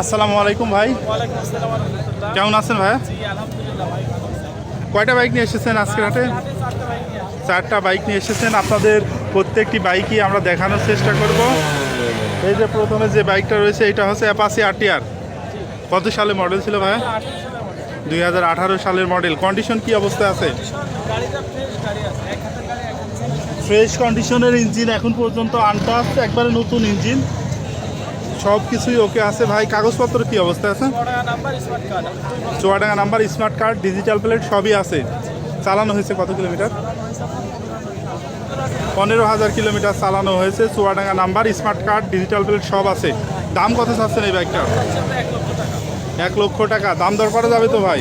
আসসালামু আলাইকুম ভাই। কেমন আছেন ভাইয়া? ভাই কয়টা বাইক নিয়ে এসেছেন আজকের হাটে হাতে চারটা বাইক নিয়ে এসেছেন। আপনাদের প্রত্যেকটি বাইকই আমরা দেখানোর চেষ্টা করব। এই যে প্রথমে যে বাইকটা রয়েছে এটা হচ্ছে অ্যাপাসি আরটিআর। কত সালে মডেল ছিল ভাইয়া? আঠারো দুই হাজার আঠারো সালের মডেল। কন্ডিশন কি অবস্থায় আছে? ফ্রেশ কন্ডিশনের ইঞ্জিন এখন পর্যন্ত আনটাচ একবারে নতুন ইঞ্জিন সব কিছুই ওকে আছে। ভাই, কাগজপত্র কি অবস্থায় আছে? Chuadanga number smart card digital plate সবই আছে। চালানো হয়েছে কত কিলোমিটার পনেরো হাজার কিলোমিটার চালানো হয়েছে। Chuadanga number smart card digital plate সব আছে। দাম কত চাচ্ছেন এই বাইকটার এক লক্ষ টাকা। দাম দর করা যাবে তো ভাই?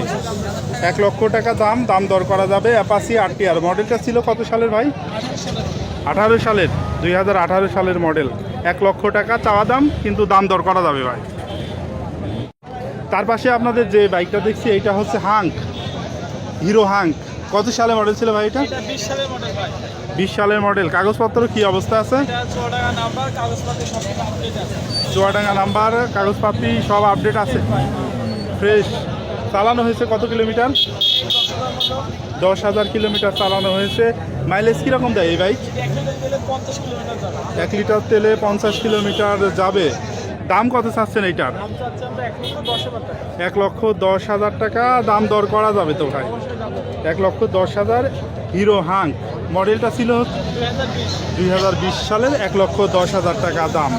এক লক্ষ টাকা দাম দাম দর করা যাবে। অ্যাপাসি আরটিআর মডেলটা ছিল কত সালের ভাই? আঠারো সালের। দুই হাজার আঠারো সালের মডেল এক লক্ষ টাকা চাওয়া দাম কিন্তু দাম দর করা যাবে ভাই। তার পাশে আপনাদের যে বাইকটা দেখছি এটা হচ্ছে হাঙ্ক হিরো হাঙ্ক। কত সালে মডেল ছিল ভাই এটা? বিশ সালের মডেল কাগজপত্র কি অবস্থা আছে? এটা নাম্বার কাগজপাতি সব আপডেট আছে। চুয়াডাঙ্গা নাম্বার কাগজপাতি সব আপডেট আছে। ফ্রেশ চালানো হয়েছে কত কিলোমিটার? দশ হাজার দশ হাজার কিলোমিটার চালানো হয়েছে। মাইলেজ কীরকম দেয় এই বাইক এক লিটার তেলে পঞ্চাশ কিলোমিটার যাবে। দাম কত চাচ্ছেন এইটার? এক লক্ষ দশ হাজার টাকা। দাম দর করা যাবে তো ভাই? এক লক্ষ দশ হাজার হিরো হাং মডেলটা ছিল দুই হাজার বিশ সালের এক লক্ষ দশ হাজার টাকা দাম।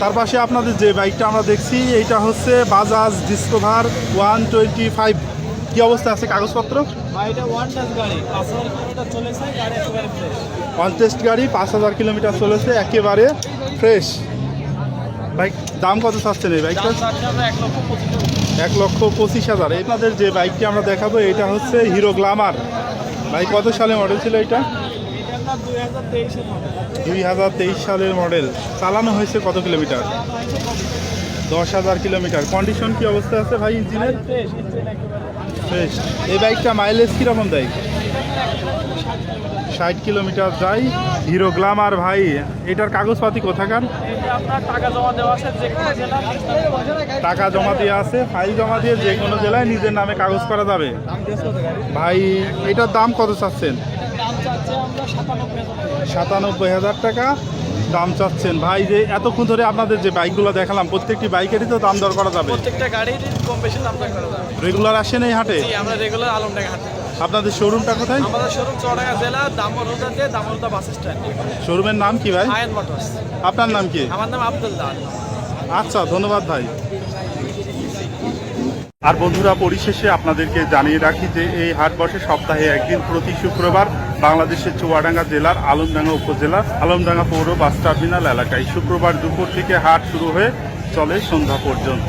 তার পাশে আপনাদের যে বাইকটা আমরা দেখছি এইটা হচ্ছে Bajaj Discover one twenty five. কী অবস্থা আছে কাগজপত্র? ওয়ান টাচ গাড়ি। পাঁচ হাজার কিলোমিটার চলেছে একেবারে ফ্রেশ বাইক দাম কত চাচ্ছেন এই বাইকটা আমরা এক লক্ষ পঁচিশ হাজার। আপনাদের যে বাইকটি আমরা দেখাবো এটা হচ্ছে হিরো গ্লামার ভাই কত সালে মডেল ছিল এটা এটা দুই হাজার দুই হাজার তেইশ সালের মডেল চালানো হয়েছে কত কিলোমিটার দশ হাজার কিলোমিটার কন্ডিশন কি অবস্থা আছে ভাই ইঞ্জিনের এই বাইকটা মাইলেজ কীরকম দেয়? ষাট কিলোমিটার যায়। হিরো গ্লামার ভাই এটার কাগজপাতি কোথাকার? টাকা জমা দেওয়া আছে যে কোনো জেলা টাকা জমা দিয়ে আছে ফাইল জমা দিয়ে যে কোনো জেলায় নিজের নামে কাগজ করা যাবে। ভাই এটার দাম কত চাচ্ছেন? দাম চাচ্ছে আমরা সাতানব্বই হাজার টাকা। দাম চাচ্ছেন। ভাই যে এতক্ষণ ধরে আপনাদের যে বাইকগুলো দেখালাম প্রত্যেকটি বাইকেরই তো দাম দর করা যাবে। প্রত্যেকটা গাড়ির কম বেশি দাম দর করা যাবে। রেগুলার আসেন এই হাটে? আমরা রেগুলার আলমডাঙ্গা হাটে। আপনাদের শোরুমটা কোথায়? আমাদের শোরুম চড়াঙ্গা জেলা দামোদাতে দামোদা বাস স্ট্যান্ড। শোরুমের নাম কি ভাই? আয়ন মোটরস। আপনার নাম কি? আমার নাম আব্দুল্লাহ আচ্ছা ধন্যবাদ ভাই। আর বন্ধুরা, পরিশেষে আপনাদেরকে জানিয়ে রাখি যে এই হাট বসে সপ্তাহে একদিন প্রতি শুক্রবার বাংলাদেশের চুয়াডাঙ্গা জেলার আলমডাঙ্গা উপজেলা, আলমডাঙ্গা পৌর বাস টার্মিনাল এলাকায় শুক্রবার দুপুর থেকে হাট শুরু হয়ে চলে সন্ধ্যা পর্যন্ত।